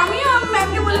আমিও ম্যামকে বলে